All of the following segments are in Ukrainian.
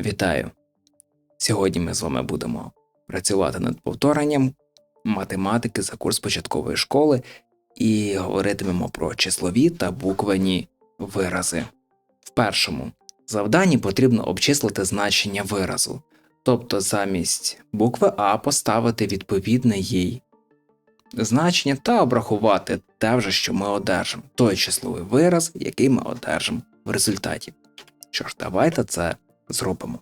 Вітаю! Сьогодні ми з вами будемо працювати над повторенням математики за курс початкової школи і говоритимемо про числові та буквені вирази. В першому завданні потрібно обчислити значення виразу, тобто замість букви А поставити відповідне їй значення та обрахувати те вже, що ми одержимо, той числовий вираз, який ми одержимо в результаті. Що ж, давайте це зробимо.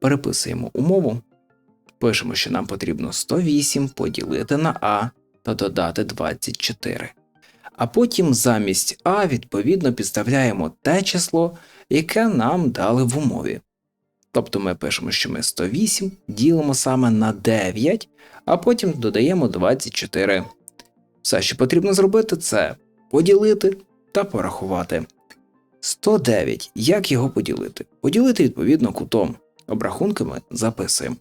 Переписуємо умову, пишемо, що нам потрібно 108 поділити на А та додати 24. А потім замість А відповідно підставляємо те число, яке нам дали в умові. Тобто ми пишемо, що ми 108 ділимо саме на 9, а потім додаємо 24. Все, що потрібно зробити, це поділити та порахувати. 109. Як його поділити? Поділити відповідно кутом. Обрахунками записуємо.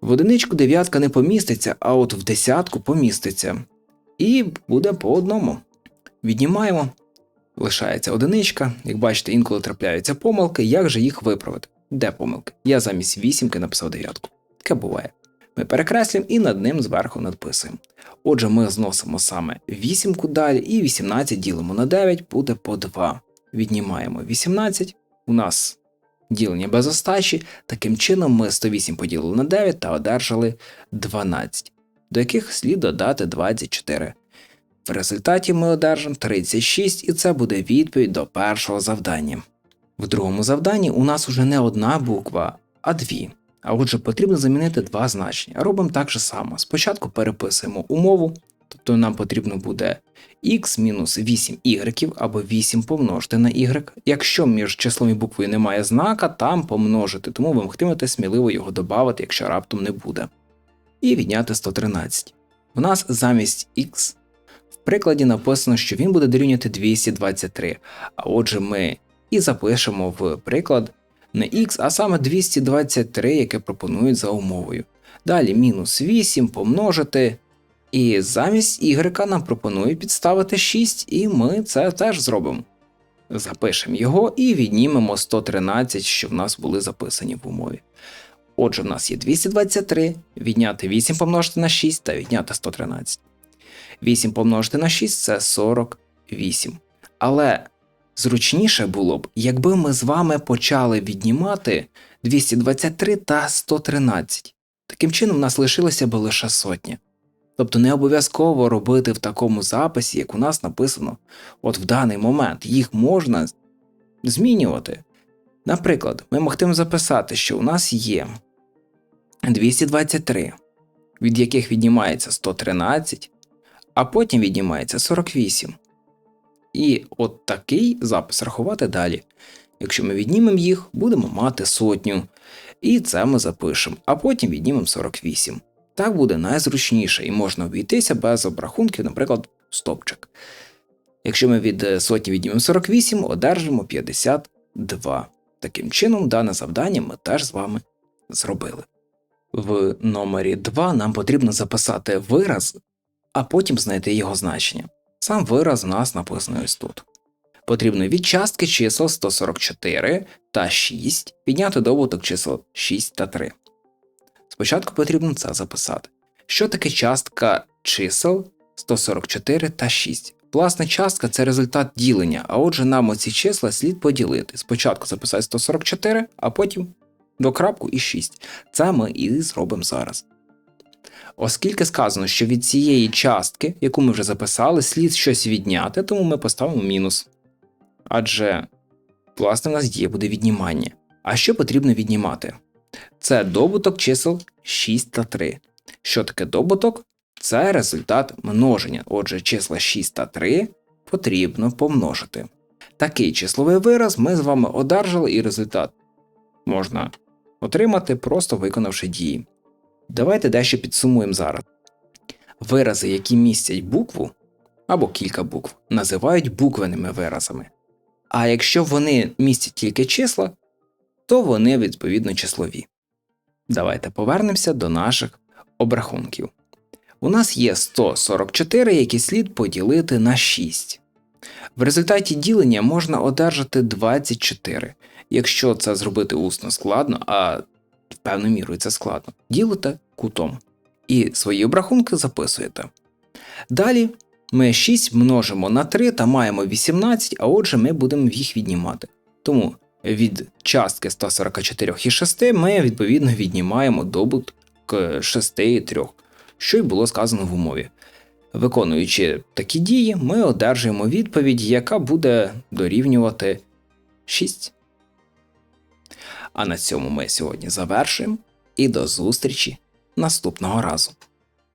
В одиничку дев'ятка не поміститься, а от в десятку поміститься. І буде по одному. Віднімаємо. Лишається одиничка. Як бачите, інколи трапляються помилки. Як же їх виправити? Де помилки? Я замість вісімки написав дев'ятку. Таке буває. Ми перекреслюємо і над ним зверху надписуємо. Отже, ми зносимо саме вісімку далі і 18 ділимо на 9, буде по 2 віднімаємо 18. У нас ділення без остачі. Таким чином ми 108 поділили на 9 та одержали 12, до яких слід додати 24. В результаті ми одержимо 36, і це буде відповідь до першого завдання. В другому завданні у нас уже не одна буква, а дві. А отже, потрібно замінити два значення. Робимо так же само. Спочатку переписуємо умову, тобто нам потрібно буде x мінус 8 y або 8 помножити на y. Якщо між числом і буквою немає знака, там помножити, тому ви могтимете сміливо його додати, якщо раптом не буде. І відняти 113. У нас замість x в прикладі написано, що він буде дорівнювати 223. А отже, ми і запишемо в приклад не x, а саме 223, яке пропонують за умовою. Далі мінус 8 помножити і замість y нам пропонує підставити 6, і ми це теж зробимо. Запишемо його і віднімемо 113, що в нас були записані в умові. Отже, в нас є 223, відняти 8 помножити на 6 та відняти 113. 8 помножити на 6 це 48. Але зручніше було б, якби ми з вами почали віднімати 223 та 113. Таким чином, в нас лишилося б лише сотня. Тобто не обов'язково робити в такому записі, як у нас написано, от в даний момент їх можна змінювати. Наприклад, ми могтимо записати, що у нас є 223, від яких віднімається 113, а потім віднімається 48. І от такий запис рахувати далі. Якщо ми віднімемо їх, будемо мати сотню. І це ми запишемо, а потім віднімемо 48. Так буде найзручніше і можна обійтися без обрахунків, наприклад, стопчик. Якщо ми від е, сотні віднімемо 48, одержимо 52. Таким чином, дане завдання ми теж з вами зробили. В номері 2 нам потрібно записати вираз, а потім знайти його значення. Сам вираз у нас написаний ось тут. Потрібно від частки чисел 144 та 6 підняти добуток чисел 6 та 3. Спочатку потрібно це записати. Що таке частка чисел 144 та 6? Власне, частка це результат ділення, а отже, нам оці числа слід поділити. Спочатку записати 144, а потім до крапку і 6. Це ми і зробимо зараз. Оскільки сказано, що від цієї частки, яку ми вже записали, слід щось відняти, тому ми поставимо мінус. Адже, власне, у нас діє буде віднімання. А що потрібно віднімати? Це добуток чисел 6 та 3. Що таке добуток? Це результат множення. Отже, числа 6 та 3 потрібно помножити. Такий числовий вираз ми з вами одержали, і результат можна отримати, просто виконавши дії. Давайте дещо підсумуємо зараз. Вирази, які містять букву або кілька букв, називають буквеними виразами. А якщо вони містять тільки числа, то вони відповідно числові. Давайте повернемося до наших обрахунків. У нас є 144, які слід поділити на 6. В результаті ділення можна одержати 24. Якщо це зробити усно складно, а в певну міру це складно, ділите кутом і свої обрахунки записуєте. Далі ми 6 множимо на 3 та маємо 18, а отже ми будемо їх віднімати. Тому від частки 144,6 ми відповідно віднімаємо добуток 6 і 3, що й було сказано в умові. Виконуючи такі дії, ми одержуємо відповідь, яка буде дорівнювати 6. А на цьому ми сьогодні завершуємо і до зустрічі наступного разу.